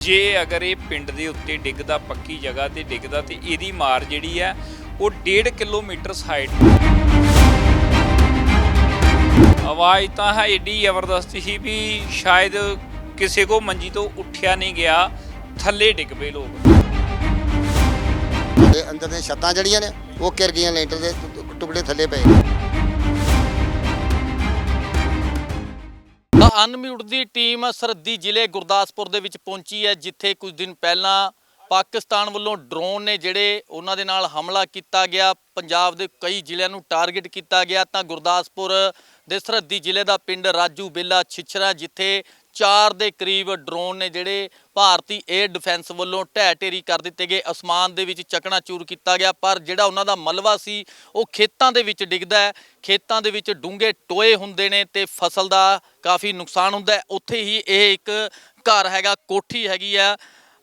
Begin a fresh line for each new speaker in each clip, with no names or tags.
ਜੇ ਅਗਰ ਇਹ ਪਿੰਡ ਦੇ ਉੱਤੇ ਡਿੱਗਦਾ, ਪੱਕੀ ਜਗ੍ਹਾ ਤੇ ਡਿੱਗਦਾ ਤੇ ਇਹਦੀ ਮਾਰ ਜਿਹੜੀ ਹੈ, ਉਹ 1.5 ਕਿਲੋਮੀਟਰ ਸਾਈਡ ਆਵਾਜ਼ ਤਾਂ ਹੈ ਏਡੀ ਜ਼ਬਰਦਸਤ ਸੀ ਵੀ ਸ਼ਾਇਦ ਕਿਸੇ ਕੋ ਮੰਜੀ ਤੋਂ ਉੱਠਿਆ ਨਹੀਂ ਗਿਆ, ਥੱਲੇ ਡਿੱਗ ਪਏ ਲੋਕ।
ਤੇ ਅੰਦਰ ਦੀਆਂ ਛੱਤਾਂ ਜਿਹੜੀਆਂ ਨੇ, ਉਹ ਕਿਰ ਗਈਆਂ, ਲੈਂਟਰ ਦੇ ਟੁਕੜੇ ਥੱਲੇ ਪਏ।
ਅਨਮਿਊਟ ਦੀ ਟੀਮ ਸਰਹੱਦੀ ਜ਼ਿਲ੍ਹੇ ਗੁਰਦਾਸਪੁਰ ਦੇ ਵਿੱਚ ਪਹੁੰਚੀ ਹੈ, ਜਿੱਥੇ ਕੁਝ ਦਿਨ ਪਹਿਲਾਂ ਪਾਕਿਸਤਾਨ ਵੱਲੋਂ ਡਰੋਨ ਨੇ ਜਿਹੜੇ ਉਹਨਾਂ ਦੇ ਨਾਲ ਹਮਲਾ ਕੀਤਾ ਗਿਆ, ਪੰਜਾਬ ਦੇ ਕਈ ਜ਼ਿਲ੍ਹਿਆਂ ਨੂੰ ਟਾਰਗੇਟ ਕੀਤਾ ਗਿਆ। ਤਾਂ ਗੁਰਦਾਸਪੁਰ ਦੇ ਸਰਹੱਦੀ ਜ਼ਿਲ੍ਹੇ ਦਾ ਪਿੰਡ ਰਾਜੂ ਬੇਲਾ ਛਿਛਰਾ, ਜਿੱਥੇ ਚਾਰ ਦੇ ਕਰੀਬ ਡਰੋਨ ਨੇ ਜਿਹੜੇ ਭਾਰਤੀ 에ਅਰ ਡਿਫੈਂਸ ਵੱਲੋਂ ਢਹਿ ਢੇਰੀ ਕਰ ਦਿੱਤੇ ਗਏ, ਅਸਮਾਨ ਦੇ ਵਿੱਚ ਚਕਨਾਚੂਰ ਕੀਤਾ ਗਿਆ, ਪਰ ਜਿਹੜਾ ਉਹਨਾਂ ਦਾ ਮਲਵਾ ਸੀ, ਉਹ ਖੇਤਾਂ ਦੇ ਵਿੱਚ ਡਿੱਗਦਾ ਹੈ। ਖੇਤਾਂ ਦੇ ਵਿੱਚ ਡੂੰਘੇ ਟੋਏ ਹੁੰਦੇ ਨੇ ਤੇ ਫਸਲ ਦਾ ਕਾਫੀ ਨੁਕਸਾਨ ਹੁੰਦਾ ਹੈ। ਉੱਥੇ ਹੀ ਇਹ ਇੱਕ ਘਰ ਹੈਗਾ, ਕੋਠੀ ਹੈਗੀ ਆ,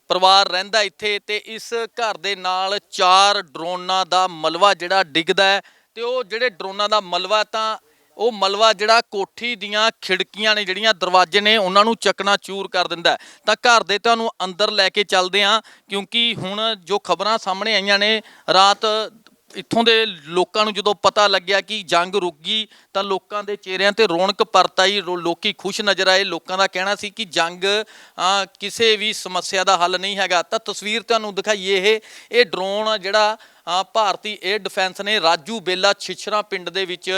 ਪਰਿਵਾਰ ਰਹਿੰਦਾ ਇੱਥੇ ਤੇ ਇਸ ਘਰ ਦੇ ਨਾਲ ਚਾਰ ਡਰੋਨਾਂ ਦਾ ਮਲਵਾ ਜਿਹੜਾ ਡਿੱਗਦਾ ਹੈ ਤੇ ਉਹ ਜਿਹੜੇ ਡਰੋਨਾਂ ਦਾ ਮਲਵਾ ਤਾਂ ਉਹ ਮਲਵਾ ਜਿਹੜਾ ਕੋਠੀ ਦੀਆਂ ਖਿੜਕੀਆਂ ਨੇ, ਜਿਹੜੀਆਂ ਦਰਵਾਜ਼ੇ ਨੇ, ਉਹਨਾਂ ਨੂੰ ਚੱਕਣਾ ਚੂਰ ਕਰ ਦਿੰਦਾ ਤਾਂ ਘਰ ਦੇ ਤੁਹਾਨੂੰ ਅੰਦਰ ਲੈ ਕੇ ਚੱਲਦੇ ਹਾਂ, ਕਿਉਂਕਿ ਹੁਣ ਜੋ ਖਬਰਾਂ ਸਾਹਮਣੇ ਆਈਆਂ ਨੇ, ਰਾਤ ਇੱਥੋਂ ਦੇ ਲੋਕਾਂ ਨੂੰ ਜਦੋਂ ਪਤਾ ਲੱਗਿਆ ਕਿ ਜੰਗ ਰੁਕ ਗਈ, ਤਾਂ ਲੋਕਾਂ ਦੇ ਚਿਹਰਿਆਂ ਤੇ ਰੌਣਕ ਪਰਤ ਆਈ ਰੋ- ਲੋਕੀ ਖੁਸ਼ ਨਜ਼ਰ ਆਏ। ਲੋਕਾਂ ਦਾ ਕਹਿਣਾ ਸੀ ਕਿ ਜੰਗ ਕਿਸੇ ਵੀ ਸਮੱਸਿਆ ਦਾ ਹੱਲ ਨਹੀਂ ਹੈਗਾ। ਤਾਂ ਤਸਵੀਰ ਤੁਹਾਨੂੰ ਦਿਖਾਈਏ ਇਹ ਇਹ ਡਰੋਨ ਜਿਹੜਾ ਭਾਰਤੀ 에ਅਰ ਡਿਫੈਂਸ ਨੇ ਰਾਜੂ ਬੇਲਾ ਛਿਛਰਾ ਪਿੰਡ ਦੇ ਵਿੱਚ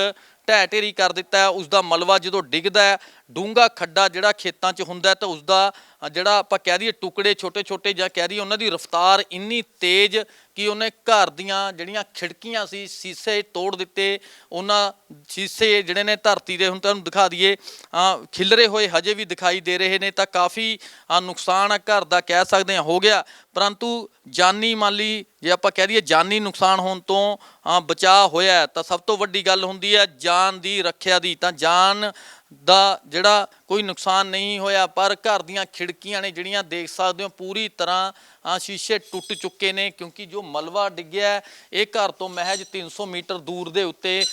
ਢਹਿ ਢੇਰੀ ਕਰ ਦਿੱਤਾ ਹੈ ਉਸ ਦਾ ਮਲਬਾ ਜਦੋਂ ਡਿੱਗਦਾ ਹੈ ਡੂੰਗਾ ਖੱਡਾ ਜਿਹੜਾ ਖੇਤਾਂ 'ਚ ਹੁੰਦਾ ਤਾਂ ਉਸ ਦਾ ਜਿਹੜਾ ਆਪਾਂ ਕਹਿ ਦਈਏ ਟੁਕੜੇ ਛੋਟੇ ਛੋਟੇ ਜਾਂ ਕਹਿ ਦਈਏ ਉਹਨਾਂ ਦੀ ਰਫ਼ਤਾਰ ਇੰਨੀ ਤੇਜ਼ ਕਿ ਉਹਨੇ ਘਰ ਦੀਆਂ ਜਿਹੜੀਆਂ ਖਿੜਕੀਆਂ ਸੀ ਸੀਸੇ ਤੋੜ ਦਿੱਤੇ ਉਹਨਾਂ ਸੀਸੇ ਜਿਹੜੇ ਨੇ ਧਰਤੀ ਦੇ ਹੁਣ ਤੁਹਾਨੂੰ ਦਿਖਾ ਦਈਏ ਖਿਲਰੇ ਹੋਏ ਹਜੇ ਵੀ ਦਿਖਾਈ ਦੇ ਰਹੇ ਨੇ ਤਾਂ ਕਾਫੀ ਨੁਕਸਾਨ ਘਰ ਦਾ ਕਹਿ ਸਕਦੇ ਹਾਂ ਹੋ ਗਿਆ। ਪਰੰਤੂ ਜਾਨੀ ਮਾਲੀ ਜੇ ਆਪਾਂ ਕਹਿ ਦਈਏ ਜਾਨੀ ਨੁਕਸਾਨ ਹੋਣ ਤੋਂ ਅ, ਬਚਾਅ ਹੋਇਆ ਤਾਂ ਸਭ ਤੋਂ ਵੱਡੀ ਗੱਲ ਹੁੰਦੀ ਹੈ ਜਾਨ ਦੀ ਰੱਖਿਆ ਦੀ ਤਾਂ ਜਾਨ ਦਾ ਜਿਹੜਾ ਕੋਈ ਨੁਕਸਾਨ ਨਹੀਂ ਹੋਇਆ, ਪਰ ਘਰ ਦੀਆਂ ਖਿੜਕੀਆਂ ਨੇ ਜਿਹੜੀਆਂ ਦੇਖ ਸਕਦੇ ਹੋ, ਪੂਰੀ ਤਰ੍ਹਾਂ ਸ਼ੀਸ਼ੇ ਟੁੱਟ ਚੁੱਕੇ ਨੇ, ਕਿਉਂਕਿ ਜੋ ਮਲਵਾ ਡਿੱਗਿਆ ਇਹ ਘਰ ਤੋਂ ਮਹਿਜ 300 ਮੀਟਰ ਦੂਰ ਦੇ ਉੱਤੇ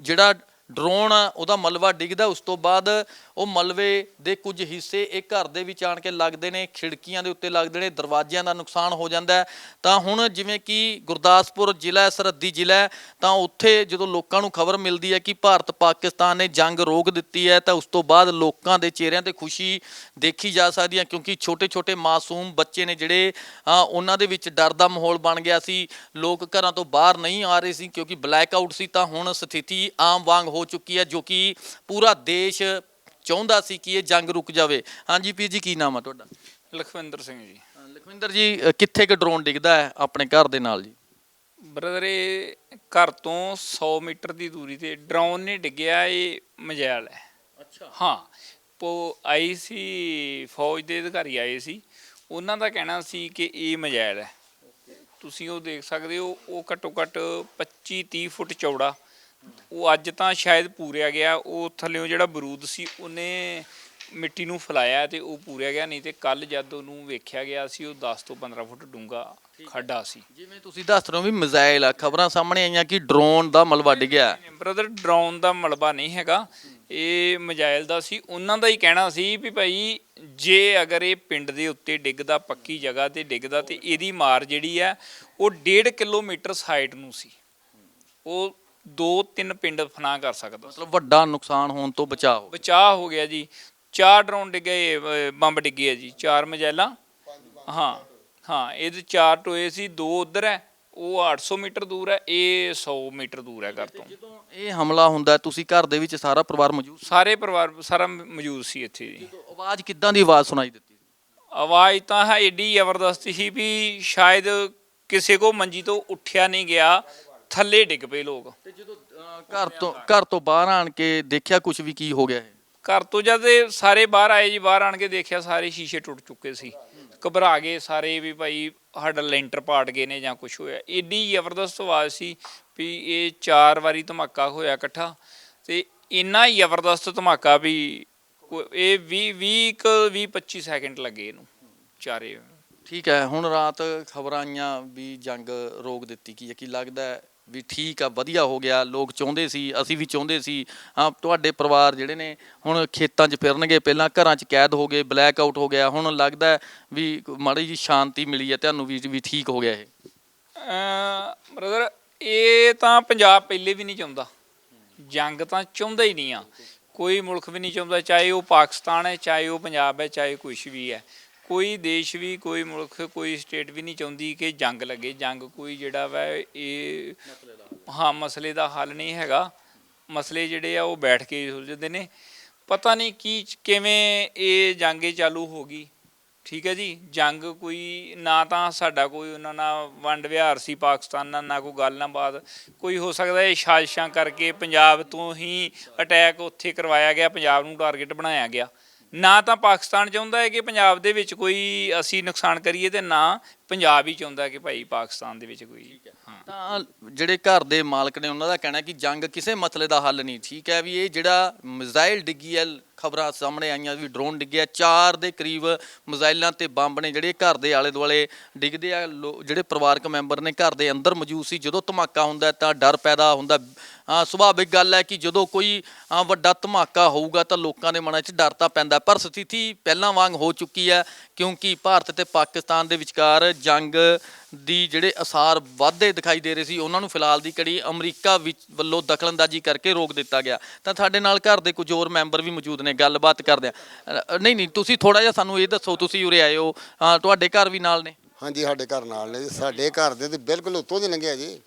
ਜਿਹੜਾ ਡਰੋਨ, ਉਹਦਾ ਮਲਵਾ ਡਿੱਗਦਾ, ਉਸ ਤੋਂ ਬਾਅਦ ਉਹ ਮਲਵੇ ਦੇ ਕੁਝ ਹਿੱਸੇ ਇਹ ਘਰ ਦੇ ਵਿੱਚ ਆਣ ਕੇ ਲੱਗਦੇ ਨੇ, ਖਿੜਕੀਆਂ ਦੇ ਉੱਤੇ ਲੱਗਦੇ ਨੇ, ਦਰਵਾਜ਼ਿਆਂ ਦਾ ਨੁਕਸਾਨ ਹੋ ਜਾਂਦਾ ਤਾਂ ਹੁਣ ਜਿਵੇਂ ਕਿ ਗੁਰਦਾਸਪੁਰ ਜ਼ਿਲ੍ਹਾ ਸਰਹੱਦੀ ਜ਼ਿਲ੍ਹਾ ਤਾਂ ਉੱਥੇ ਜਦੋਂ ਲੋਕਾਂ ਨੂੰ ਖਬਰ ਮਿਲਦੀ ਹੈ ਕਿ ਭਾਰਤ ਪਾਕਿਸਤਾਨ ਨੇ ਜੰਗ ਰੋਕ ਦਿੱਤੀ ਹੈ, ਤਾਂ ਉਸ ਤੋਂ ਬਾਅਦ ਲੋਕਾਂ ਦੇ ਚਿਹਰਿਆਂ ਤੇ ਖੁਸ਼ੀ ਦੇਖੀ ਜਾ ਸਕਦੀ ਹੈ, ਕਿਉਂਕਿ ਛੋਟੇ-ਛੋਟੇ ਮਾਸੂਮ ਬੱਚੇ ਨੇ ਜਿਹੜੇ ਉਹਨਾਂ ਦੇ ਵਿੱਚ ਡਰ ਦਾ ਮਾਹੌਲ ਬਣ ਗਿਆ ਸੀ। ਲੋਕ ਘਰਾਂ ਤੋਂ ਬਾਹਰ ਨਹੀਂ ਆ ਰਹੇ ਸੀ, ਕਿਉਂਕਿ ਬਲੈਕ ਆਊਟ ਸੀ, ਤਾਂ ਹੁਣ ਸਥਿਤੀ ਆਮ ਵਾਂਗ ਹੋ ਚੁੱਕੀ ਹੈ ਜੋ ਕਿ ਪੂਰਾ ਦੇਸ਼ ਚਾਹੁੰਦਾ ਸੀ ਕਿ ਇਹ ਜੰਗ ਰੁਕ ਜਾਵੇ। ਹਾਂਜੀ ਪੀਰ ਜੀ ਕੀ ਨਾਮ ਆ ਤੁਹਾਡਾ?
ਲਖਵਿੰਦਰ ਸਿੰਘ ਜੀ।
ਲਖਵਿੰਦਰ ਜੀ ਕਿੱਥੇ ਕਿ ਡਰੋਨ ਡਿੱਗਦਾ ਹੈ ਆਪਣੇ ਘਰ ਦੇ ਨਾਲ ਜੀ?
ਬ੍ਰਦਰ ਇਹ ਘਰ ਤੋਂ 100 ਮੀਟਰ ਦੀ ਦੂਰੀ ਤੇ ਡਰੋਨ ਨੇ ਡਿੱਗਿਆ ਇਹ ਮਜੈਲ ਹੈ।
ਅੱਛਾ।
ਹਾਂ ਪੋ ਆਈ ਸੀ ਫੌਜ ਦੇ ਅਧਿਕਾਰੀ ਆਏ ਸੀ। ਉਹਨਾਂ ਦਾ ਕਹਿਣਾ ਸੀ ਕਿ ਇਹ ਮਜੈਲ ਹੈ। ਤੁਸੀਂ ਉਹ ਦੇਖ ਸਕਦੇ ਹੋ ਉਹ ਘੱਟੋ ਘੱਟ 25 30 ਫੁੱਟ ਚੌੜਾ ਉਹ ਅੱਜ ਤਾਂ ਸ਼ਾਇਦ ਪੂਰਿਆ ਗਿਆ। ਉਹ ਥੱਲੇੋਂ ਜਿਹੜਾ ਬਰੂਦ ਸੀ ਉਹਨੇ ਮਿੱਟੀ ਨੂੰ ਫਲਾਇਆ ਤੇ ਉਹ ਪੂਰਿਆ ਗਿਆ ਨਹੀਂ ਤੇ ਕੱਲ ਜਦ ਉਹਨੂੰ ਵੇਖਿਆ ਗਿਆ ਸੀ ਉਹ 10 ਤੋਂ 15 ਫੁੱਟ ਡੂੰਘਾ ਖੱਡਾ ਸੀ।
ਜਿਵੇਂ ਤੁਸੀਂ ਦੱਸ ਰਹੇ ਹੋ ਵੀ ਮਿਜ਼ਾਈਲ ਆ ਖਬਰਾਂ ਸਾਹਮਣੇ ਆਈਆਂ ਕਿ ਡਰੋਨ ਦਾ ਮਲਬਾ ਡਿੱਗਿਆ।
ਬ੍ਰਦਰ ਡਰਾਉਣ ਦਾ ਮਲਬਾ ਨਹੀਂ ਹੈਗਾ। ਇਹ ਮਜਾਇਲ ਦਾ ਸੀ। ਉਹਨਾਂ ਦਾ ਹੀ ਕਹਿਣਾ ਸੀ ਵੀ ਭਾਈ ਜੇ ਅਗਰ ਇਹ ਪਿੰਡ ਦੇ ਉੱਤੇ ਡਿੱਗਦਾ ਪੱਕੀ ਜਗ੍ਹਾ ਤੇ ਡਿੱਗਦਾ ਤੇ ਇਹਦੀ ਮਾਰ ਜਿਹੜੀ ਆ ਉਹ 1.5 ਕਿਲੋਮੀਟਰ ਸਾਈਡ ਨੂੰ ਸੀ। ਉਹ ਦੋ ਤਿੰਨ ਪਿੰਡ ਫਨਾ ਕਰ ਸਕਦਾ
ਮਤਲਬ ਵੱਡਾ ਨੁਕਸਾਨ ਹੋਣ ਤੋਂ ਬਚਾਅ ਹੋ
ਬਚਾਅ ਹੋ ਗਿਆ ਜੀ। ਚਾਰ ਡਰੋਨ ਡਿੱਗੇ ਅਹ, ਬੰਬ ਡਿੱਗੇ ਆ ਜੀ ਚਾਰ ਮਜੈਲਾਂ। ਹਾਂ ਹਾਂ ਇਹਦੇ ਚਾਰ ਟੋਏ ਸੀ ਦੋ ਉਧਰ ਹੈ ਉਹ 800 ਮੀਟਰ ਦੂਰ ਹੈ ਇਹ 100 ਮੀਟਰ ਦੂਰ ਹੈ ਘਰ ਤੋਂ।
ਜਦੋਂ ਇਹ ਹਮਲਾ ਹੁੰਦਾ ਹੈ, ਤੁਸੀਂ ਘਰ ਦੇ ਵਿੱਚ ਸਾਰਾ ਪਰਿਵਾਰ ਮੌਜੂਦ ਸੀ?
ਸਾਰੇ ਪਰਿਵਾਰ ਸਾਰਾ ਮੌਜੂਦ ਸੀ ਇੱਥੇ ਜੀ।
ਆਵਾਜ਼ ਕਿੱਦਾਂ ਦੀ ਆਵਾਜ਼ ਸੁਣਾਈ ਦਿੱਤੀ?
ਆਵਾਜ਼ ਤਾਂ ਹੈ ਏਡੀ ਜ਼ਬਰਦਸਤ ਸੀ ਵੀ ਸ਼ਾਇਦ ਕਿਸੇ ਕੋ ਮੰਜੀ ਤੋਂ ਉੱਠਿਆ ਨਹੀਂ ਗਿਆ ਥੱਲੇ ਡਿੱਗ ਪਏ ਲੋਕ।
ਤੇ ਜਦੋਂ ਘਰ ਤੋਂ ਘਰ ਤੋਂ ਬਾਹਰ ਆਣ ਕੇ ਦੇਖਿਆ ਕੁਝ ਵੀ ਕੀ ਹੋ ਗਿਆ ਇਹ?
ਘਰ ਤੋਂ ਜਦ ਇਹ ਸਾਰੇ ਬਾਹਰ ਆਏ ਜੀ ਬਾਹਰ ਆਣ ਕੇ ਦੇਖਿਆ ਸਾਰੇ ਸ਼ੀਸ਼ੇ ਟੁੱਟ ਚੁੱਕੇ ਸੀ। ਘਬਰਾ ਗਏ ਸਾਰੇ ਵੀ ਭਾਈ ਸਾਡਾ ਲੈਂਟਰ ਪਾੜ ਗਏ ਨੇ ਜਾਂ ਕੁਝ ਹੋਇਆ। ਏਡੀ ਜ਼ਬਰਦਸਤ ਆਵਾਜ਼ ਸੀ ਵੀ ਇਹ ਚਾਰ ਵਾਰੀ ਧਮਾਕਾ ਹੋਇਆ ਇਕੱਠਾ ਤੇ ਇੰਨਾ ਜ਼ਬਰਦਸਤ ਧਮਾਕਾ ਵੀ ਕੋ- ਇਹ 20 20 ਕੁ 20 25 ਸੈਕਿੰਡ ਲੱਗੇ ਇਹਨੂੰ ਚਾਰੇ।
ਠੀਕ ਹੈ ਹੁਣ ਰਾਤ ਖਬਰਾਂ ਆਈਆਂ ਵੀ ਜੰਗ ਰੋਕ ਦਿੱਤੀ ਕੀ ਕੀ ਲੱਗਦਾ ਹੈ ਵੀ ਠੀਕ ਆ, ਵਧੀਆ ਹੋ ਗਿਆ, ਲੋਕ ਚਾਹੁੰਦੇ ਸੀ, ਅਸੀਂ ਵੀ ਚਾਹੁੰਦੇ ਸੀ। ਹਾਂ, ਤੁਹਾਡੇ ਪਰਿਵਾਰ ਜਿਹੜੇ ਨੇ ਹੁਣ ਖੇਤਾਂ 'ਚ ਫਿਰਨਗੇ, ਪਹਿਲਾਂ ਘਰਾਂ 'ਚ ਕੈਦ ਹੋ ਗਏ ਬਲੈਕ ਆਊਟ ਹੋ ਗਿਆ, ਹੁਣ ਲੱਗਦਾ ਵੀ ਮਾੜੀ ਜੀ ਸ਼ਾਂਤੀ ਮਿਲੀ ਹੈ, ਤੁਹਾਨੂੰ ਵੀ ਵੀ ਠੀਕ ਹੋ ਗਿਆ ਇਹ।
ਬ੍ਰਦਰ ਇਹ ਤਾਂ ਪੰਜਾਬ ਪਹਿਲੇ ਵੀ ਨਹੀਂ ਚਾਹੁੰਦਾ। ਜੰਗ ਤਾਂ ਚਾਹੁੰਦਾ ਹੀ ਨਹੀਂ ਆ। ਕੋਈ ਮੁਲਕ ਵੀ ਨਹੀਂ ਚਾਹੁੰਦਾ, ਚਾਹੇ ਉਹ ਪਾਕਿਸਤਾਨ ਹੈ, ਚਾਹੇ ਉਹ ਪੰਜਾਬ ਹੈ, ਚਾਹੇ ਕੁਛ ਵੀ ਹੈ। ਕੋਈ ਦੇਸ਼ ਵੀ, ਕੋਈ ਮੁਲਕ, ਕੋਈ ਸਟੇਟ ਵੀ ਨਹੀਂ ਚਾਹੁੰਦੀ ਕਿ ਜੰਗ ਲੱਗੇ। ਜੰਗ ਕੋਈ ਜਿਹੜਾ ਵਾ ਇਹ ਹਾਂ, ਮਸਲੇ ਦਾ ਹੱਲ ਨਹੀਂ ਹੈਗਾ। ਮਸਲੇ ਜਿਹੜੇ ਆ ਉਹ ਬੈਠ ਕੇ ਸੁਲਝਦੇ ਨੇ। ਪਤਾ ਨਹੀਂ ਕੀ ਕਿਵੇਂ ਇਹ ਜੰਗੇ ਚਾਲੂ ਹੋ ਗਈ। ਠੀਕ ਹੈ ਜੀ? ਜੰਗ ਕੋਈ ਨਾ ਤਾਂ ਸਾਡਾ ਕੋਈ ਉਹਨਾਂ ਨਾਲ ਵੰਡ ਵਿਹਾਰ ਸੀ ਪਾਕਿਸਤਾਨ ਨਾਲ, ਨਾ ਕੋਈ ਗੱਲ ਨਾ ਬਾਤ। ਕੋਈ ਹੋ ਸਕਦਾ ਇਹ ਸਾਜ਼ਿਸ਼ਾਂ ਕਰਕੇ ਪੰਜਾਬ ਤੋਂ ਹੀ ਅਟੈਕ ਉੱਥੇ ਕਰਵਾਇਆ ਗਿਆ, ਪੰਜਾਬ ਨੂੰ ਟਾਰਗੇਟ ਬਣਾਇਆ ਗਿਆ। ਨਾ ਤਾਂ ਪਾਕਿਸਤਾਨ ਚਾਹੁੰਦਾ ਹੈ ਕਿ ਪੰਜਾਬ ਦੇ ਵਿੱਚ ਕੋਈ ਅਸੀਂ ਨੁਕਸਾਨ ਕਰੀਏ ਤੇ ਨਾ ਪੰਜਾਬ ਹੀ ਚਾਹੁੰਦਾ ਕਿ ਭਾਈ ਪਾਕਿਸਤਾਨ ਦੇ ਵਿੱਚ ਕੋਈ। ਹਾਂ।
ਤਾਂ ਜਿਹੜੇ ਘਰ ਦੇ ਮਾਲਕ ਨੇ ਉਹਨਾਂ ਦਾ ਕਹਿਣਾ ਕਿ ਜੰਗ ਕਿਸੇ ਮਸਲੇ ਦਾ ਹੱਲ ਨਹੀਂ ਠੀਕ ਹੈ ਵੀ ਇਹ ਜਿਹੜਾ ਮਿਜ਼ਾਈਲ ਡਿੱਗੀ ਹੈ ਖਬਰਾਂ ਸਾਹਮਣੇ ਆਈਆਂ ਵੀ ਡਰੋਨ ਡਿੱਗਿਆ। ਚਾਰ ਦੇ ਕਰੀਬ ਮਿਜ਼ਾਈਲਾਂ ਤੇ ਬੰਬ ਨੇ ਜਿਹੜੇ ਘਰ ਦੇ ਆਲੇ ਦੁਆਲੇ ਡਿੱਗਦੇ ਆ। ਲੋ- ਜਿਹੜੇ ਪਰਿਵਾਰਕ ਮੈਂਬਰ ਨੇ ਘਰ ਦੇ ਅੰਦਰ ਮੌਜੂਦ ਸੀ, ਜਦੋਂ ਧਮਾਕਾ ਹੁੰਦਾ ਤਾਂ ਡਰ ਪੈਦਾ ਹੁੰਦਾ। ਸੁਭਾਵਿਕ ਗੱਲ ਹੈ ਕਿ ਜਦੋਂ ਕੋਈ ਵੱਡਾ ਧਮਾਕਾ ਹੋਊਗਾ ਤਾਂ ਲੋਕਾਂ ਦੇ ਮਨਾਂ 'ਚ ਡਰ ਤਾਂ ਪੈਂਦਾ। ਪਰ ਸਥਿਤੀ ਪਹਿਲਾਂ ਵਾਂਗ ਹੋ ਚੁੱਕੀ ਹੈ, ਕਿਉਂਕਿ ਭਾਰਤ ਤੇ ਪਾਕਿਸਤਾਨ ਦੇ ਵਿਚਕਾਰ ਜੰਗ ਦੀ ਜਿਹੜੇ ਅਸਾਰ ਵਾਧੇ ਦਿਖਾਈ ਦੇ ਰਹੇ ਸੀ ਉਹਨਾਂ ਨੂੰ ਫਿਲਹਾਲ ਦੀ ਕੜੀ ਅਮਰੀਕਾ ਵਿੱਚ ਵੱਲੋਂ ਦਖਲਅੰਦਾਜ਼ੀ ਕਰਕੇ ਰੋਕ ਦਿੱਤਾ ਗਿਆ। ਤਾਂ ਸਾਡੇ ਨਾਲ ਘਰ ਦੇ ਕੁਝ ਹੋਰ ਮੈਂਬਰ ਵੀ ਮੌਜੂਦ ਨੇ ਗੱਲਬਾਤ ਕਰਦੇ ਆ ਨਹੀਂ ਨਹੀਂ ਤੁਸੀਂ ਥੋੜਾ ਜਿਹਾ ਸਾਨੂੰ ਇਹ ਦੱਸੋ ਤੁਸੀਂ ਉਰੇ ਆਏ ਹੋ। ਤੁਹਾਡੇ ਘਰ ਵੀ ਨਾਲ ਨੇ?
ਹਾਂਜੀ ਸਾਡੇ ਘਰ ਨਾਲ ਨੇ ਜੀ। ਸਾਡੇ ਘਰ ਦੇ ਤੇ ਬਿਲਕੁਲ ਉੱਤੋਂ ਦੀ ਲੰਘਿਆ ਜੀ।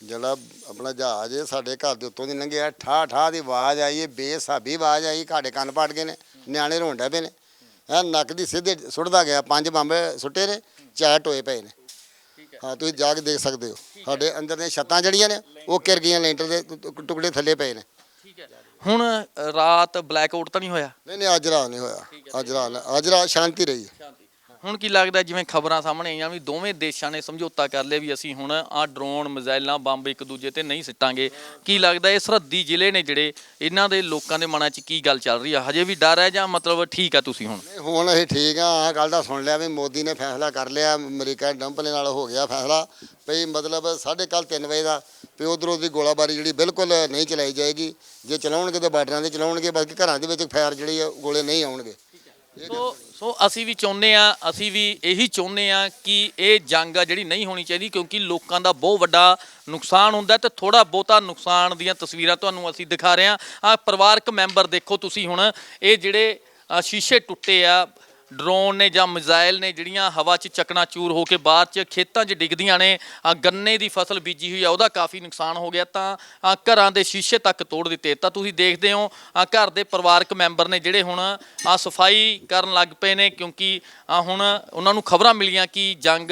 ਜਿਹੜਾ ਆਪਣਾ ਜਹਾਜ਼ ਹੈ ਸਾਡੇ ਘਰ ਦੇ ਉੱਤੋਂ ਦੀ ਲੰਘਿਆ। ਠਾ ਠਾ ਦੀ ਆਵਾਜ਼ ਆਈ ਹੈ ਬੇਸਾਬੀ ਆਵਾਜ਼ ਆਈ ਸਾਡੇ ਕੰਨ ਪਾਟ ਗਏ ਨੇ ਨਿਆਣੇ ਰੋਂਡਾ ਪਏ ਨੇ। ਐ ਨੱਕ ਦੀ ਸਿੱਧੇ ਸੁੱਟਦਾ ਗਿਆ ਪੰਜ ਬੰਬ ਸੁੱਟੇ ਨੇ ਚਾਰ ਟੋਏ ਪਏ ਨੇ। ਹਾਂ ਤੁਸੀਂ ਜਾ ਕੇ ਦੇਖ ਸਕਦੇ ਹੋ। ਸਾਡੇ ਅੰਦਰ ਦੀਆਂ ਛੱਤਾਂ ਜਿਹੜੀਆਂ ਨੇ ਉਹ ਕਿਰ ਗਈਆਂ ਲੈਂਟਰ ਦੇ ਟੁਕੜੇ ਥੱਲੇ ਪਏ ਨੇ।
ਠੀਕ ਹੈ। ਹੁਣ ਰਾਤ ਬਲੈਕ ਆਊਟ ਤਾਂ ਨਹੀਂ ਹੋਇਆ?
ਨਹੀਂ ਨਹੀਂ ਅੱਜ ਰਾਤ ਨਹੀਂ ਹੋਇਆ। ਅੱਜ ਰਾਤ ਅੱਜ ਰਾਤ ਸ਼ਾਂਤੀ ਰਹੀ।
ਹੁਣ ਕੀ ਲੱਗਦਾ ਜਿਵੇਂ ਖਬਰਾਂ ਸਾਹਮਣੇ ਆਈਆਂ ਵੀ ਦੋਵੇਂ ਦੇਸ਼ਾਂ ਨੇ ਸਮਝੌਤਾ ਕਰ ਲਿਆ ਵੀ ਅਸੀਂ ਹੁਣ ਆ ਡਰੋਨ, ਮਿਜ਼ਾਈਲਾਂ, ਬੰਬ ਇੱਕ ਦੂਜੇ ਤੇ ਨਹੀਂ ਸਿੱਟਾਂਗੇ। ਕੀ ਲੱਗਦਾ ਇਹ ਸਰਹੱਦੀ ਜ਼ਿਲ੍ਹੇ ਨੇ ਜਿਹੜੇ ਇਹਨਾਂ ਦੇ ਲੋਕਾਂ ਦੇ ਮਨਾਂ 'ਚ ਕੀ ਗੱਲ ਚੱਲ ਰਹੀ ਆ? ਹਜੇ ਵੀ ਡਰ ਹੈ ਜਾਂ ਮਤਲਬ ਠੀਕ ਆ ਤੁਸੀਂ ਹੁਣ?
ਹੁਣ ਅਸੀਂ ਠੀਕ ਆ, ਆਹ ਗੱਲ ਦਾ ਸੁਣ ਲਿਆ ਵੀ ਮੋਦੀ ਨੇ ਫੈਸਲਾ ਕਰ ਲਿਆ, ਅਮਰੀਕਾ ਡੰਪਲੇ ਨਾਲ ਹੋ ਗਿਆ ਫੈਸਲਾ। ਵੀ ਮਤਲਬ ਸਾਢੇ ਕੱਲ 3 ਵਜੇ ਦਾ ਵੀ ਉਧਰੋਂ ਦੀ ਗੋਲਾਬਾਰੀ ਜਿਹੜੀ ਬਿਲਕੁਲ ਨਹੀਂ ਚਲਾਈ ਜਾਏਗੀ। ਜੇ ਚਲਾਉਣਗੇ ਤਾਂ ਬਾਰਡਰਾਂ ਤੇ ਚਲਾਉਣਗੇ, ਬਲਕਿ ਘਰਾਂ ਦੇ ਵਿੱਚ ਫਾਇਰ ਜਿਹੜੀ ਆ, ਗੋਲੇ ਨਹੀਂ ਆਉਣਗੇ।
ਸੋ ਸੋ ਅਸੀਂ ਵੀ ਚਾਹੁੰਦੇ ਆ ਅਸੀਂ ਵੀ ਇਹੀ ਚਾਹੁੰਦੇ ਆ ਕਿ ਇਹ ਜੰਗ ਆ ਜਿਹੜੀ ਨਹੀਂ ਹੋਣੀ ਚਾਹੀਦੀ ਕਿਉਂਕਿ ਲੋਕਾਂ ਦਾ ਬਹੁਤ ਵੱਡਾ ਨੁਕਸਾਨ ਹੁੰਦਾ ਤੇ ਥੋੜਾ ਬਹੁਤਾ ਨੁਕਸਾਨ ਦੀਆਂ ਤਸਵੀਰਾਂ ਤੁਹਾਨੂੰ ਅਸੀਂ ਦਿਖਾ ਰਹੇ ਆ ਆ ਪਰਿਵਾਰਕ ਮੈਂਬਰ ਦੇਖੋ ਤੁਸੀਂ ਹੁਣ ਇਹ ਜਿਹੜੇ ਅ, ਸ਼ੀਸ਼ੇ ਟੁੱਟੇ ਆ ਡਰੋਨ ਨੇ ਜਾਂ ਮਿਜ਼ਾਈਲ ਨੇ ਜਿਹੜੀਆਂ ਹਵਾ 'ਚ ਚੱਕਣਾ ਚੂਰ ਹੋ ਕੇ ਬਾਹਰ 'ਚ ਖੇਤਾਂ 'ਚ ਡਿੱਗਦੀਆਂ ਨੇ ਆ ਗੰਨੇ ਦੀ ਫਸਲ ਬੀਜੀ ਹੋਈ ਆ, ਉਹਦਾ ਕਾਫੀ ਨੁਕਸਾਨ ਹੋ ਗਿਆ ਤਾਂ ਆ ਘਰਾਂ ਦੇ ਸ਼ੀਸ਼ੇ ਤੱਕ ਤੋੜ ਦਿੱਤੇ। ਤਾਂ ਤੁਸੀਂ ਦੇਖਦੇ ਹੋ ਆ ਘਰ ਦੇ ਪਰਿਵਾਰਕ ਮੈਂਬਰ ਨੇ ਜਿਹੜੇ ਹੁਣ ਆ ਸਫ਼ਾਈ ਕਰਨ ਲੱਗ ਪਏ ਨੇ ਕਿਉਂਕਿ ਆ ਹੁਣ ਉਹਨਾਂ ਨੂੰ ਖਬਰਾਂ ਮਿਲੀਆਂ ਕਿ ਜੰਗ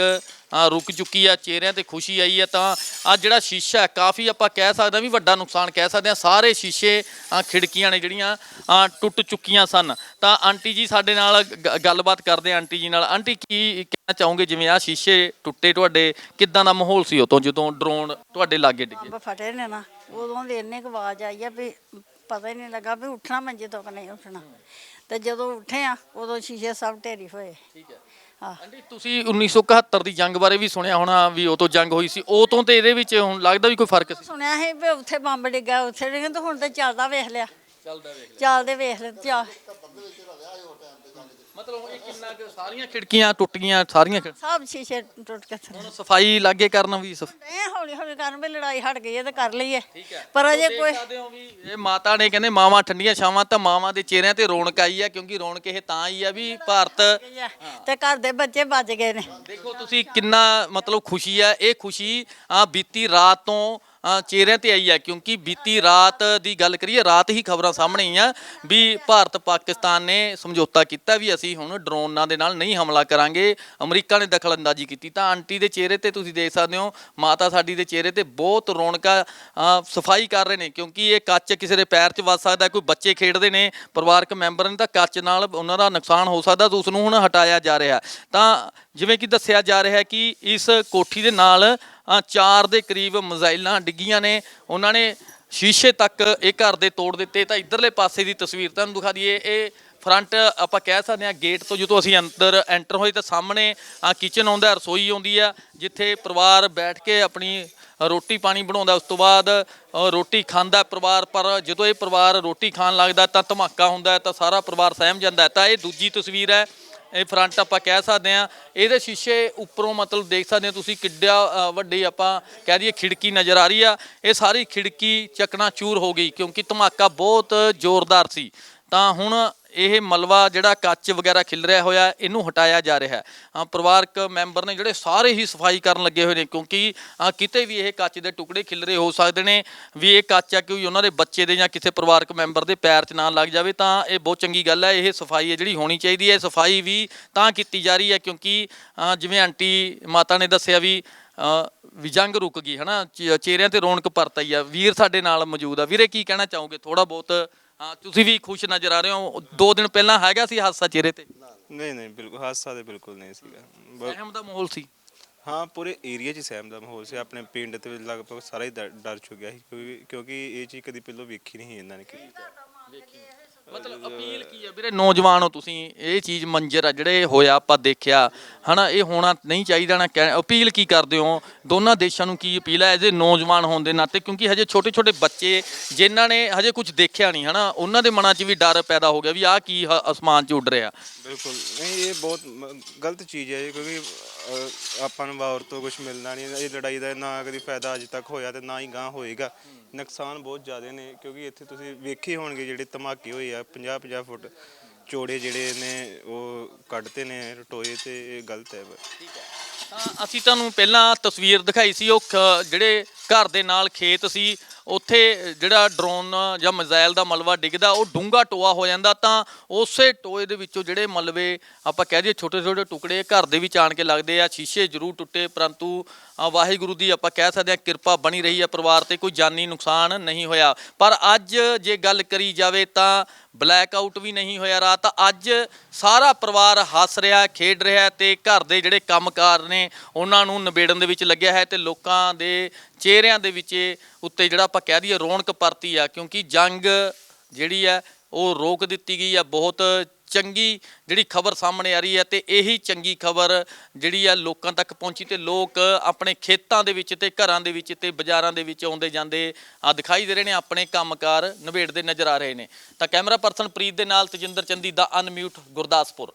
ਰੁਕ ਚੁੱਕੀ ਆ ਚਿਹਰਿਆਂ ਤੇ ਖੁਸ਼ੀ ਆਈ ਹੈ ਤਾਂ ਆ ਜਿਹੜਾ ਸ਼ੀਸ਼ਾ ਹੈ ਕਾਫੀ ਆਪਾਂ ਕਹਿ ਸਕਦੇ ਹਾਂ ਵੀ ਵੱਡਾ ਨੁਕਸਾਨ ਕਹਿ ਸਕਦੇ ਹਾਂ। ਸਾਰੇ ਸ਼ੀਸ਼ੇ ਆ ਖਿੜਕੀਆਂ ਨੇ ਜਿਹੜੀਆਂ ਆ ਟੁੱਟ ਚੁੱਕੀਆਂ ਸਨ। ਤਾਂ ਆਂਟੀ ਜੀ ਸਾਡੇ ਨਾਲ ਗੱਲਬਾਤ ਕਰਦੇ ਆਂਟੀ ਜੀ ਨਾਲ। ਆਂਟੀ ਕੀ ਕਹਿਣਾ ਚਾਹੋਗੇ? ਜਿਵੇਂ ਆ ਸ਼ੀਸ਼ੇ ਟੁੱਟੇ ਤੁਹਾਡੇ ਕਿੱਦਾਂ ਦਾ ਮਾਹੌਲ ਸੀ ਉਤੋਂ ਜਦੋਂ ਡਰੋਨ ਤੁਹਾਡੇ ਲਾਗੇ ਡਿੱਗੇ?
ਬੰਬ ਫਟੇ ਨੇ ਨਾ ਉਦੋਂ ਦੀ ਇੰਨੀ ਕੁ ਆਵਾਜ਼ ਆਈ ਆ ਵੀ ਪਤਾ ਹੀ ਨਹੀਂ ਲੱਗਾ ਵੀ ਉੱਠਣਾ ਮੰਜੇ ਤੋਂ ਕਿ ਨਹੀਂ ਉੱਠਣਾ। ਤੇ ਜਦੋਂ ਉੱਠੇ ਆ ਉਦੋਂ ਸ਼ੀਸ਼ੇ ਸਭ ਢੇਰੀ ਹੋਏ।
ਠੀਕ ਹੈ।
ਹਾਂ।
ਆਂਟੀ ਤੁਸੀਂ 1971 ਦੀ ਜੰਗ ਬਾਰੇ ਵੀ ਸੁਣਿਆ ਹੋਣਾ ਵੀ ਉਹ ਤੋਂ ਜੰਗ ਹੋਈ ਸੀ। ਉਹ ਤੋਂ ਤੇ ਇਹਦੇ ਵਿੱਚ ਹੁਣ ਲੱਗਦਾ ਵੀ ਕੋਈ ਫ਼ਰਕ ਸੀ।
ਸੁਣਿਆ ਸੀ ਵੀ ਉੱਥੇ ਬੰਬ ਡਿੱਗਾ ਉੱਥੇ ਡਿੱਗਾ ਤੇ ਹੁਣ ਤੇ ਚੱਲਦਾ ਵੇਖ ਲਿਆ।
ਚੱਲਦਾ ਵੇਖ
ਚੱਲਦੇ ਵੇਖ ਲੈ ਚੱਲ
ਮਤਲਬ ਇਹ ਕਿੰਨਾ ਕੁ ਸਾਰੀਆਂ ਖਿੜਕੀਆਂ ਟੁੱਟ ਗਈਆਂ ਸਾਰੀਆਂ ਖਿੜ-
ਸਭ ਸ਼ੀਸ਼ੇ ਟੁੱਟ ਕੇ ਥੱਲੇ
ਹੁਣ ਸਫ਼ਾਈ ਲਾਗੇ ਕਰਨ ਵੀ ਸਫ-
ਇਹ ਹੌਲੀ ਹੌਲੀ ਕਰਨ ਵੀ ਲੜਾਈ ਹਟ ਗਈ ਹੈ ਤੇ ਕਰ ਲਈਏ। ਪਰ ਅਜੇ ਕੋਈ
ਦੇਖ ਸਕਦੇ ਹੋ ਵੀ ਇਹ ਮਾਤਾ ਨੇ ਕਹਿੰਦੇ ਮਾਵਾਂ ਠੰਡੀਆਂ ਛਾਵਾਂ ਤਾਂ ਮਾਵਾਂ ਦੇ ਚਿਹਰਿਆਂ ਤੇ ਰੌਣਕ ਆਈ ਆ ਕਿਉਂਕਿ ਰੌਣਕ ਇਹ ਤਾਂ ਆਈ ਆ ਵੀ ਭਾਰਤ
ਤੇ ਘਰ ਦੇ ਬੱਚੇ ਬਚ ਗਏ ਨੇ।
ਦੇਖੋ ਤੁਸੀਂ ਕਿੰਨਾ ਮਤਲਬ ਖੁਸ਼ੀ ਆ ਇਹ ਖੁਸ਼ੀ ਆ ਬੀਤੀ ਰਾਤ ਤੋਂ ਚਿਹਰਿਆਂ ਤੇ ਆਈ ਹੈ ਕਿਉਂਕਿ ਬੀਤੀ ਰਾਤ ਦੀ ਗੱਲ ਕਰੀਏ, ਰਾਤ ਹੀ ਖਬਰਾਂ ਸਾਹਮਣੇ ਆਈਆਂ ਵੀ ਭਾਰਤ ਪਾਕਿਸਤਾਨ ਨੇ ਸਮਝੌਤਾ ਕੀਤਾ ਵੀ ਅਸੀਂ ਹੁਣ ਡਰੋਨਾਂ ਦੇ ਨਾਲ ਨਹੀਂ ਹਮਲਾ ਕਰਾਂਗੇ, ਅਮਰੀਕਾ ਨੇ ਦਖਲਅੰਦਾਜ਼ੀ ਕੀਤੀ। ਤਾਂ ਆਂਟੀ ਦੇ ਚਿਹਰੇ ਤੇ ਤੁਸੀਂ ਦੇਖ ਸਕਦੇ ਹੋ, ਮਾਤਾ ਸਾਡੀ ਦੇ ਚਿਹਰੇ ਤੇ ਬਹੁਤ ਰੌਣਕਾਂ ਸਫ਼ਾਈ ਕਰ ਰਹੇ ਨੇ, ਕਿਉਂਕਿ ਇਹ ਕੱਚ ਕਿਸੇ ਦੇ ਪੈਰ 'ਚ ਵੱਜ ਸਕਦਾ, ਕੋਈ ਬੱਚੇ ਖੇਡਦੇ ਨੇ, ਪਰਿਵਾਰਕ ਮੈਂਬਰ ਨੇ ਤਾਂ ਕੱਚ ਨਾਲ ਉਹਨਾਂ ਦਾ ਨੁਕਸਾਨ ਹੋ ਸਕਦਾ, ਤਾਂ ਉਸ ਨੂੰ ਹੁਣ ਹਟਾਇਆ ਜਾ ਰਿਹਾ। ਤਾਂ ਜਿਵੇਂ ਕਿ ਦੱਸਿਆ ਜਾ ਰਿਹਾ ਹੈ ਕਿ ਇਸ ਕੋਠੀ ਦੇ ਨਾਲ ਚਾਰ ਦੇ ਕਰੀਬ ਮਿਜ਼ਾਈਲਾਂ ਡਿੱਗੀਆਂ ਨੇ। ਉਹਨਾਂ ਨੇ ਸ਼ੀਸ਼ੇ ਤੱਕ ਇਹ ਘਰ ਦੇ ਤੋੜ ਦਿੱਤੇ। ਤਾਂ ਇਧਰਲੇ ਪਾਸੇ ਦੀ ਤਸਵੀਰ ਤੁਹਾਨੂੰ ਦਿਖਾ ਦਈਏ। ਇਹ ਫਰੰਟ ਆਪਾਂ ਕਹਿ ਸਕਦੇ ਹਾਂ ਗੇਟ ਤੋਂ ਜਦੋਂ ਅਸੀਂ ਅੰਦਰ ਐਂਟਰ ਹੋਏ ਤਾਂ ਸਾਹਮਣੇ ਕਿਚਨ ਆਉਂਦਾ, ਰਸੋਈ ਆਉਂਦੀ ਆ, ਜਿੱਥੇ ਪਰਿਵਾਰ ਬੈਠ ਕੇ ਆਪਣੀ ਰੋਟੀ ਪਾਣੀ ਬਣਾਉਂਦਾ। ਉਸ ਤੋਂ ਬਾਅਦ ਰੋਟੀ ਖਾਂਦਾ ਪਰਿਵਾਰ, ਪਰ ਜਦੋਂ ਇਹ ਪਰਿਵਾਰ ਰੋਟੀ ਖਾਣ ਲੱਗਦਾ ਤਾਂ ਧਮਾਕਾ ਹੁੰਦਾ ਤਾਂ ਸਾਰਾ ਪਰਿਵਾਰ ਸਹਿਮ ਜਾਂਦਾ ਤਾਂ ਇਹ ਦੂਜੀ ਤਸਵੀਰ ਹੈ। ਇਹ ਫਰੰਟ ਆਪਾਂ ਕਹਿ ਸਕਦੇ ਆ ਇਹਦੇ ਸ਼ੀਸ਼ੇ ਉੱਪਰੋਂ ਮਤਲਬ ਦੇਖ ਸਕਦੇ ਹੋ ਤੁਸੀਂ ਕਿੱਡਾ ਵੱਡੀ ਆਪਾਂ ਕਹਿ ਦਈਏ ਖਿੜਕੀ ਨਜ਼ਰ ਆ ਰਹੀ ਆ। ਇਹ ਸਾਰੀ ਖਿੜਕੀ ਚਕਨਾ ਚੂਰ ਹੋ ਗਈ ਕਿਉਂਕਿ ਧਮਾਕਾ ਬਹੁਤ ਜ਼ੋਰਦਾਰ ਸੀ। ਤਾਂ ਹੁਣ ਇਹ ਮਲਵਾ ਜਿਹੜਾ ਕੱਚ ਵਗੈਰਾ ਖਿਲ ਰਿਹਾ ਹੋਇਆ, ਇਹਨੂੰ ਹਟਾਇਆ ਜਾ ਰਿਹਾ ਹੈ। ਪਰਿਵਾਰਕ ਮੈਂਬਰ ਨੇ ਜਿਹੜੇ ਸਾਰੇ ਹੀ ਸਫ਼ਾਈ ਕਰਨ ਲੱਗੇ ਹੋਏ ਨੇ, ਕਿਉਂਕਿ ਕਿਤੇ ਵੀ ਇਹ ਕੱਚ ਦੇ ਟੁਕੜੇ ਖਿਲ ਰਹੇ ਹੋ ਸਕਦੇ ਨੇ, ਵੀ ਇਹ ਕੱਚ ਆ ਕਿਉਂਕਿ ਉਹਨਾਂ ਦੇ ਬੱਚੇ ਦੇ ਜਾਂ ਕਿਸੇ ਪਰਿਵਾਰਕ ਮੈਂਬਰ ਦੇ ਪੈਰ 'ਚ ਨਾ ਲੱਗ ਜਾਵੇ, ਤਾਂ ਇਹ ਬਹੁਤ ਚੰਗੀ ਗੱਲ ਹੈ, ਇਹ ਸਫ਼ਾਈ ਹੈ ਜਿਹੜੀ ਹੋਣੀ ਚਾਹੀਦੀ ਹੈ। ਸਫ਼ਾਈ ਵੀ ਤਾਂ ਕੀਤੀ ਜਾ ਰਹੀ ਹੈ, ਕਿਉਂਕਿ ਜਿਵੇਂ ਆਂਟੀ ਮਾਤਾ ਨੇ ਦੱਸਿਆ ਵੀ ਵੀ ਜੰਗ ਰੁਕ ਗਈ, ਹਨਾ, ਚ- ਚਿਹਰਿਆਂ ਤੇ ਰੌਣਕ ਪਰਤ ਆਈ ਆ। ਵੀਰ ਸਾਡੇ ਨਾਲ ਮੌਜੂਦ ਆ। ਵੀਰੇ, ਕੀ ਕਹਿਣਾ ਚਾਹੋਗੇ? ਥੋੜਾ ਬਹੁਤ ਹਾਂ, ਤੁਸੀਂ ਵੀ ਖੁਸ਼ ਨਜ਼ਰ ਆ ਰਹੇ ਹੋ? ਦੋ ਦਿਨ ਪਹਿਲਾਂ ਹੈਗਾ ਸੀ ਹਾਦਸਾ ਚਿਹਰੇ ਤੇ?
ਨਹੀਂ ਨਹੀਂ ਬਿਲਕੁਲ ਹਾਦਸਾ ਤੇ ਬਿਲਕੁਲ ਨਹੀਂ ਸੀਗਾ। ਬ-
ਸਹਿਮ ਦਾ ਮਾਹੌਲ ਸੀ?
ਹਾਂ ਪੂਰੇ ਏਰੀਆ 'ਚ ਹੀ ਸਹਿਮ ਦਾ ਮਾਹੌਲ ਸੀ। ਆਪਣੇ ਪਿੰਡ ਤੇ ਲਗਭਗ ਸਾਰਾ ਹੀ ਡਰ ਡਰ ਚੁੱਕਿਆ ਸੀ ਕਿਉਂਕਿ ਕਿਉਂਕਿ ਇਹ ਚੀਜ਼ ਕਦੀ ਪਹਿਲਾਂ ਵੇਖੀ ਨਹੀਂ ਇਹਨਾਂ ਨੇ ਕੀਤੀ
ਮਤਲਬ ਅਪੀਲ ਕੀ ਹੈ ਵੀਰੇ ਨੌਜਵਾਨ ਹੋ ਤੁਸੀਂ ਇਹ ਚੀਜ਼ ਮੰਜ਼ਰ ਆ ਜਿਹੜੇ ਹੋਇਆ ਆਪਾਂ ਦੇਖਿਆ। ਹਨਾ ਇਹ ਹੋਣਾ ਨਹੀਂ ਚਾਹੀਦਾ ਨਾ ਕਹਿ- ਅਪੀਲ ਕੀ ਕਰਦੇ ਹੋ? ਦੋਨਾਂ ਦੇਸ਼ਾਂ ਨੂੰ ਕੀ ਅਪੀਲ ਹੈ ਐਜ ਇਹਦੇ ਨੌਜਵਾਨ ਹੋਣ ਦੇ ਨਾਤੇ ਕਿਉਂਕਿ ਹਜੇ ਛੋਟੇ ਛੋਟੇ ਬੱਚੇ ਜਿਨ੍ਹਾਂ ਨੇ ਹਜੇ ਕੁਝ ਦੇਖਿਆ ਨਹੀਂ ਹਨਾ ਉਹਨਾਂ ਦੇ ਮਨਾਂ 'ਚ ਵੀ ਡਰ ਪੈਦਾ ਹੋ ਗਿਆ ਵੀ ਆਹ ਕੀ ਹ- ਅਸਮਾਨ 'ਚ ਉੱਡ ਰਿਹਾ।
ਬਿਲਕੁਲ। ਨਹੀਂ ਇਹ ਬਹੁਤ ਮ- ਗਲਤ ਚੀਜ਼ ਹੈ ਇਹ ਕਿਉਂਕਿ ਅ, ਆਪਾਂ ਨੂੰ ਵਾਰ ਤੋਂ ਕੁਝ ਮਿਲਣਾ ਨਹੀਂ ਇਹ ਲੜਾਈ ਦਾ ਨਾ ਕਦੀ ਫਾਇਦਾ ਅੱਜ ਤੱਕ ਹੋਇਆ ਤੇ ਨਾ ਹੀ ਗਾਂ ਹੋਏਗਾ। ਨੁਕਸਾਨ ਬਹੁਤ ਜ਼ਿਆਦਾ ਨੇ ਕਿਉਂਕਿ ਇੱਥੇ ਤੁਸੀਂ ਵੇਖੇ ਹੋਣਗੇ ਜਿਹੜੇ ਧਮਾਕੇ ਹੋਏ ਆ। 50 50 ਫੁੱਟ ਚੋੜੇ ਜਿਹੜੇ ਨੇ, ਉਹ ਕੱਢਤੇ ਨੇ, ਰਟੋਏ ਤੇ ਇਹ ਗਲਤ ਹੈ।
ਤਾਂ ਅਸੀਂ ਤੁਹਾਨੂੰ ਪਹਿਲਾਂ ਤਸਵੀਰ ਦਿਖਾਈ ਸੀ, ਉਹ ਖ- ਜਿਹੜੇ ਘਰ ਦੇ ਨਾਲ ਖੇਤ ਸੀ ਉੱਥੇ ਜਿਹੜਾ ਡਰੋਨ ਜਾਂ ਮਿਜ਼ਾਈਲ ਦਾ ਮਲਵਾ ਡਿੱਗਦਾ, ਉਹ ਡੂੰਗਾ ਟੋਆ ਹੋ ਜਾਂਦਾ ਤਾਂ ਉਸੇ ਟੋਏ ਦੇ ਵਿੱਚੋਂ ਜਿਹੜੇ ਮਲਵੇ ਆਪਾਂ ਕਹਿ ਦਈਏ ਛੋਟੇ ਛੋਟੇ ਟੁਕੜੇ ਘਰ ਦੇ ਵਿੱਚ ਆਣ ਕੇ ਲੱਗਦੇ ਆ, ਸ਼ੀਸ਼ੇ ਜ਼ਰੂਰ ਟੁੱਟੇ ਪਰੰਤੂ ਵਾਹਿਗੁਰੂ ਦੀ ਆਪਾਂ ਕਹਿ ਸਕਦੇ ਆ ਕਿਰਪਾ ਬਣੀ ਰਹੀ ਹੈ ਪਰਿਵਾਰ ਤੇ, ਕੋਈ ਜਾਨੀ ਨੁਕਸਾਨ ਨਹੀਂ ਹੋਇਆ। ਪਰ ਅੱਜ ਜੇ ਗੱਲ ਕਰੀ ਜਾਵੇ ਤਾਂ ਬਲੈਕ ਆਊਟ ਵੀ ਨਹੀਂ ਹੋਇਆ ਰਾਤ ਅੱਜ ਸਾਰਾ ਪਰਿਵਾਰ ਹੱਸ ਰਿਹਾ, ਖੇਡ ਰਿਹਾ ਤੇ ਘਰ ਦੇ ਜਿਹੜੇ ਕੰਮਕਾਰ ਨੇ, ਉਹਨਾਂ ਨੂੰ ਨਿਬੇੜਨ ਦੇ ਵਿੱਚ ਲੱਗਿਆ ਹੈ ਤੇ ਲੋਕਾਂ ਦੇ ਚਿਹਰਿਆਂ ਦੇ ਵਿੱਚ ਉੱਤੇ ਜਿਹੜਾ ਆਪਾਂ ਕਹਿ ਦਈਏ ਰੌਣਕ ਪਰਤੀ ਆ, ਕਿਉਂਕਿ ਜੰਗ ਜਿਹੜੀ ਹੈ ਉਹ ਰੋਕ ਦਿੱਤੀ ਗਈ ਆ, ਬਹੁਤ ਚੰਗੀ ਜਿਹੜੀ ਖਬਰ ਸਾਹਮਣੇ ਆ ਰਹੀ ਹੈ ਤੇ ਇਹੀ ਚੰਗੀ ਖਬਰ ਜਿਹੜੀ ਆ ਲੋਕਾਂ ਤੱਕ ਪਹੁੰਚੀ ਤੇ ਲੋਕ ਆਪਣੇ ਖੇਤਾਂ ਦੇ ਵਿੱਚ ਤੇ ਘਰਾਂ ਦੇ ਵਿੱਚ ਤੇ ਬਾਜ਼ਾਰਾਂ ਦੇ ਵਿੱਚ ਆਉਂਦੇ ਜਾਂਦੇ ਆ ਦਿਖਾਈ ਦੇ ਰਹੇ ਨੇ, ਆਪਣੇ ਕੰਮਕਾਰ ਨਿਬੇੜਦੇ ਨਜ਼ਰ ਆ ਰਹੇ ਨੇ। ਤਾਂ ਕੈਮਰਾ ਪਰਸਨ ਪ੍ਰੀਤ ਦੇ ਨਾਲ ਤਜਿੰਦਰ ਚੰਦੀ ਦਾ ਅਨਮਿਊਟ ਗੁਰਦਾਸਪੁਰ।